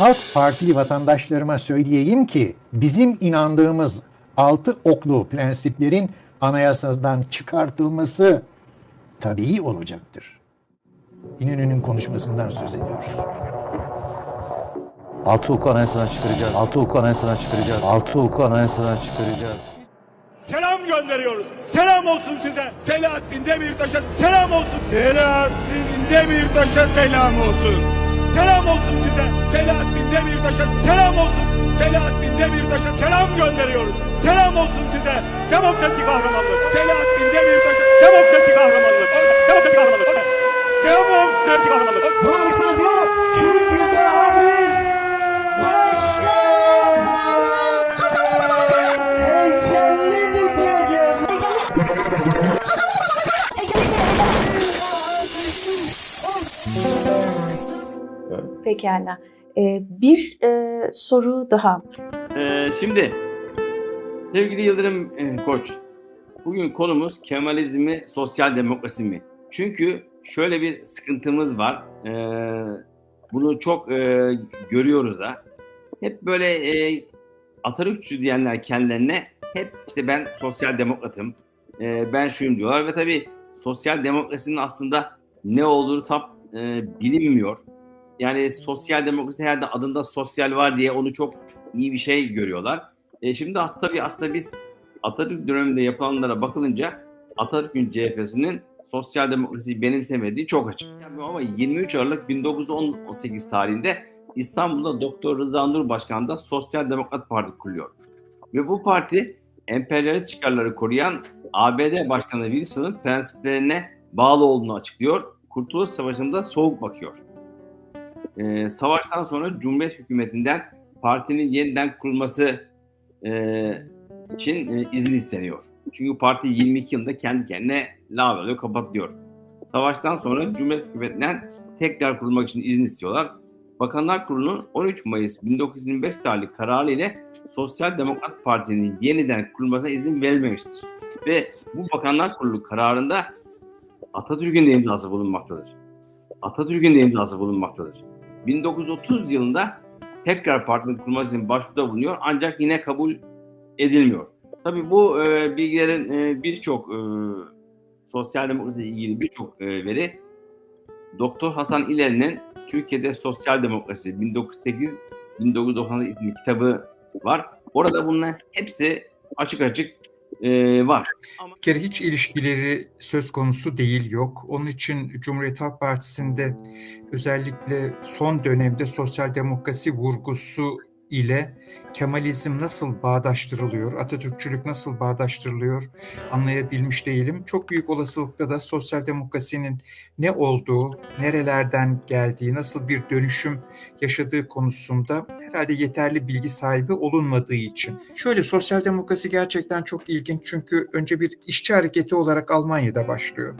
Halk Partili vatandaşlarıma söyleyeyim ki bizim inandığımız altı oklu prensiplerin anayasadan çıkartılması tabii olacaktır. İnönü'nün konuşmasından söz ediyoruz. Altı hukuk anayasadan çıkaracağız. Altı hukuk anayasadan çıkaracağız. Altı hukuk anayasadan çıkaracağız. Selam gönderiyoruz. Selam olsun size. Selahattin Demirtaş'a selam olsun. Selahattin Demirtaş'a selam olsun. Selam olsun size. Selahattin Demirtaş'a selam olsun. Selahattin Demirtaş'a selam gönderiyoruz. Selam olsun size. Demokrasi kahramanlık. Selahattin Demirtaş'a demokrasi kahramanlık. Demokrasi kahramanlık. Demokrasi kahramanlık. Bağımsız yok. Pekala. Ee, bir e, soru daha. Ee, şimdi sevgili Yıldırım e, Koç, bugün konumuz Kemalizmi, sosyal demokrasi mi? Çünkü şöyle bir sıkıntımız var. Ee, bunu çok e, görüyoruz da. Hep böyle e, Atatürkçü diyenler kendilerine hep işte ben sosyal demokratım, e, ben şuyum diyorlar ve tabii sosyal demokrasinin aslında ne olduğunu tam e, bilinmiyor. Yani sosyal demokrasi herhalde adında sosyal var diye onu çok iyi bir şey görüyorlar. E, şimdi aslında tabii aslında biz Atatürk döneminde yapılanlara bakılınca Atatürk'ün CHP'sinin sosyal demokrasiyi benimsemediği çok açık. Yani ama 23 Aralık 1918 tarihinde İstanbul'da Doktor Rıza Nur Başkan'da Sosyal Demokrat Parti kuruluyor. Ve bu parti emperyalist çıkarları koruyan ABD Başkanı Wilson'ın prensiplerine bağlı olduğunu açıklıyor. Kurtuluş Savaşı'nda soğuk bakıyor. Ee, savaştan sonra Cumhuriyet hükümetinden partinin yeniden kurulması e, için e, izin isteniyor. Çünkü parti 22 yılında kendi kendine lağvalıyor, kapatıyor. Savaştan sonra Cumhuriyet hükümetinden tekrar kurulmak için izin istiyorlar. Bakanlar Kurulu'nun 13 Mayıs 1925 tarihli kararı ile Sosyal Demokrat Parti'nin yeniden kurulmasına izin verilmemiştir. Ve bu Bakanlar Kurulu kararında Atatürk'ün de imzası bulunmaktadır. Atatürk'ün de imzası bulunmaktadır. 1930 yılında tekrar partinin kurulması için başvuruda bulunuyor ancak yine kabul edilmiyor. Tabii bu e, bilgilerin e, birçok e, sosyal demokrasi ilgili birçok e, veri Doktor Hasan İleri'nin Türkiye'de Sosyal Demokrasi 1908-1990 isimli kitabı var. Orada bunların hepsi açık açık e, var. Bir kere hiç ilişkileri söz konusu değil yok. Onun için Cumhuriyet Halk Partisi'nde özellikle son dönemde sosyal demokrasi vurgusu ile Kemalizm nasıl bağdaştırılıyor, Atatürkçülük nasıl bağdaştırılıyor anlayabilmiş değilim. Çok büyük olasılıkla da sosyal demokrasinin ne olduğu, nerelerden geldiği, nasıl bir dönüşüm yaşadığı konusunda herhalde yeterli bilgi sahibi olunmadığı için. Şöyle sosyal demokrasi gerçekten çok ilginç çünkü önce bir işçi hareketi olarak Almanya'da başlıyor.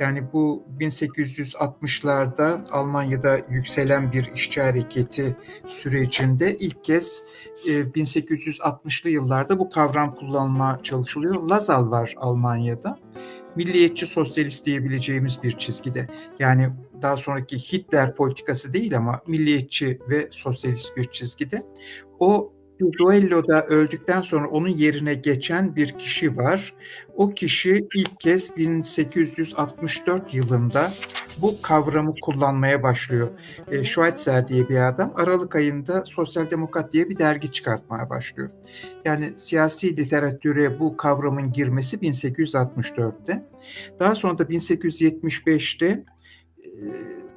Yani bu 1860'larda Almanya'da yükselen bir işçi hareketi sürecinde ilk kez e, 1860'lı yıllarda bu kavram kullanılmaya çalışılıyor. Lazal var Almanya'da. Milliyetçi sosyalist diyebileceğimiz bir çizgide. Yani daha sonraki Hitler politikası değil ama milliyetçi ve sosyalist bir çizgide. O duelloda öldükten sonra onun yerine geçen bir kişi var. O kişi ilk kez 1864 yılında bu kavramı kullanmaya başlıyor. E, Schweitzer diye bir adam Aralık ayında Sosyal Demokrat diye bir dergi çıkartmaya başlıyor. Yani siyasi literatüre bu kavramın girmesi 1864'te. Daha sonra da 1875'te e,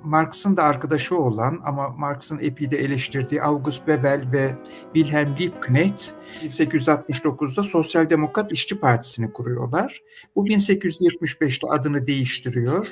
Marx'ın da arkadaşı olan ama Marx'ın epide eleştirdiği August Bebel ve Wilhelm Liebknecht 1869'da Sosyal Demokrat İşçi Partisi'ni kuruyorlar. Bu 1875'te adını değiştiriyor.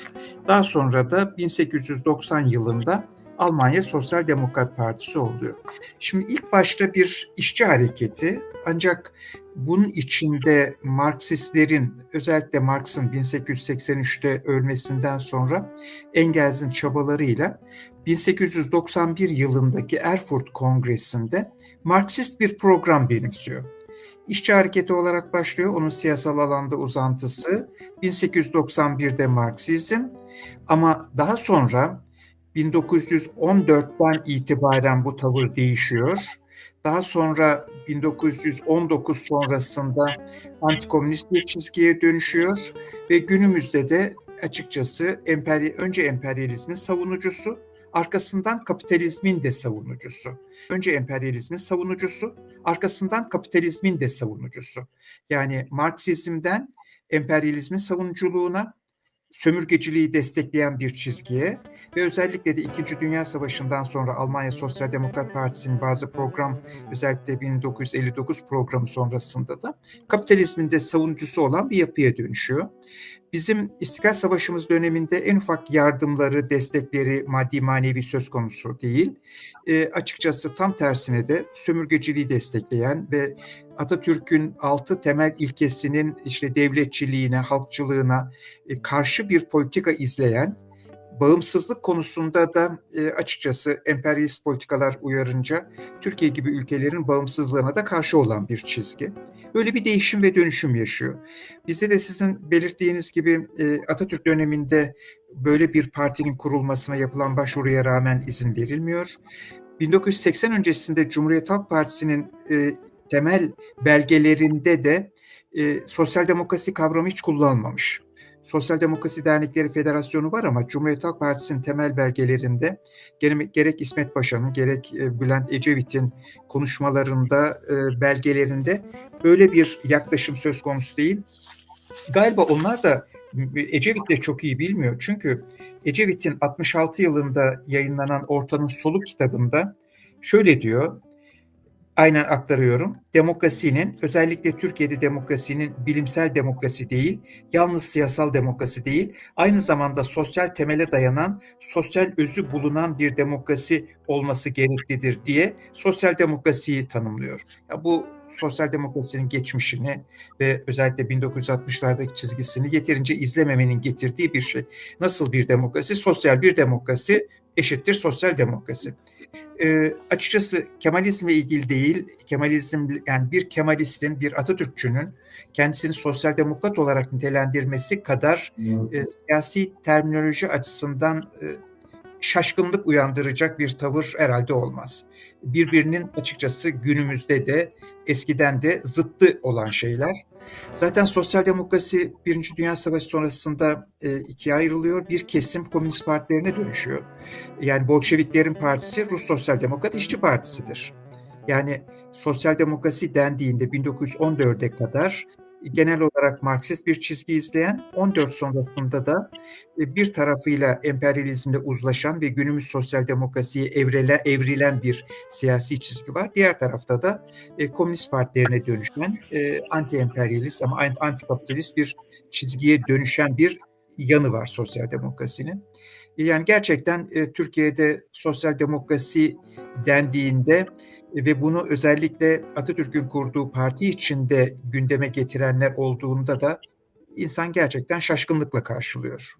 Daha sonra da 1890 yılında Almanya Sosyal Demokrat Partisi oluyor. Şimdi ilk başta bir işçi hareketi ancak bunun içinde Marksistlerin özellikle Marx'ın 1883'te ölmesinden sonra Engels'in çabalarıyla 1891 yılındaki Erfurt Kongresi'nde Marksist bir program benimsiyor. İşçi hareketi olarak başlıyor. Onun siyasal alanda uzantısı 1891'de Marksizm ama daha sonra 1914'ten itibaren bu tavır değişiyor. Daha sonra 1919 sonrasında antikomünist bir çizgiye dönüşüyor ve günümüzde de açıkçası emperyal, önce emperyalizmin savunucusu, arkasından kapitalizmin de savunucusu. Önce emperyalizmin savunucusu, arkasından kapitalizmin de savunucusu. Yani Marksizmden emperyalizmin savunuculuğuna, sömürgeciliği destekleyen bir çizgiye ve özellikle de İkinci Dünya Savaşı'ndan sonra Almanya Sosyal Demokrat Partisi'nin bazı program özellikle 1959 programı sonrasında da kapitalizmin de savunucusu olan bir yapıya dönüşüyor. Bizim İstiklal Savaşımız döneminde en ufak yardımları, destekleri maddi manevi söz konusu değil. E, açıkçası tam tersine de sömürgeciliği destekleyen ve Atatürk'ün altı temel ilkesinin işte devletçiliğine, halkçılığına e, karşı bir politika izleyen, bağımsızlık konusunda da e, açıkçası emperyalist politikalar uyarınca Türkiye gibi ülkelerin bağımsızlığına da karşı olan bir çizgi. Böyle bir değişim ve dönüşüm yaşıyor. Bizde de sizin belirttiğiniz gibi e, Atatürk döneminde böyle bir partinin kurulmasına yapılan başvuruya rağmen izin verilmiyor. 1980 öncesinde Cumhuriyet Halk Partisi'nin e, temel belgelerinde de e, sosyal demokrasi kavramı hiç kullanılmamış. Sosyal Demokrasi Dernekleri Federasyonu var ama Cumhuriyet Halk Partisi'nin temel belgelerinde gerek, İsmet Paşa'nın gerek e, Bülent Ecevit'in konuşmalarında, e, belgelerinde öyle bir yaklaşım söz konusu değil. Galiba onlar da Ecevit de çok iyi bilmiyor. Çünkü Ecevit'in 66 yılında yayınlanan Ortanın Soluk kitabında şöyle diyor, aynen aktarıyorum. Demokrasinin, özellikle Türkiye'de demokrasinin bilimsel demokrasi değil, yalnız siyasal demokrasi değil, aynı zamanda sosyal temele dayanan, sosyal özü bulunan bir demokrasi olması gereklidir diye sosyal demokrasiyi tanımlıyor. Ya bu sosyal demokrasinin geçmişini ve özellikle 1960'lardaki çizgisini yeterince izlememenin getirdiği bir şey. Nasıl bir demokrasi? Sosyal bir demokrasi eşittir sosyal demokrasi. E, açıkçası Kemalizmle ilgili değil, Kemalizm yani bir Kemalistin, bir Atatürkçünün kendisini sosyal demokrat olarak nitelendirmesi kadar e, siyasi terminoloji açısından e, şaşkınlık uyandıracak bir tavır herhalde olmaz. Birbirinin açıkçası günümüzde de eskiden de zıttı olan şeyler. Zaten sosyal demokrasi Birinci Dünya Savaşı sonrasında e, ikiye ayrılıyor. Bir kesim komünist partilerine dönüşüyor. Yani Bolşeviklerin partisi Rus Sosyal Demokrat İşçi Partisi'dir. Yani sosyal demokrasi dendiğinde 1914'e kadar genel olarak Marksist bir çizgi izleyen, 14 sonrasında da e, bir tarafıyla emperyalizmle uzlaşan ve günümüz sosyal demokrasiye evrele, evrilen bir siyasi çizgi var. Diğer tarafta da e, komünist partilerine dönüşen, e, anti-emperyalist ama anti-kapitalist bir çizgiye dönüşen bir yanı var sosyal demokrasinin. E, yani gerçekten Türkiye'de sosyal demokrasi dendiğinde ve bunu özellikle Atatürk'ün kurduğu parti içinde gündeme getirenler olduğunda da insan gerçekten şaşkınlıkla karşılıyor.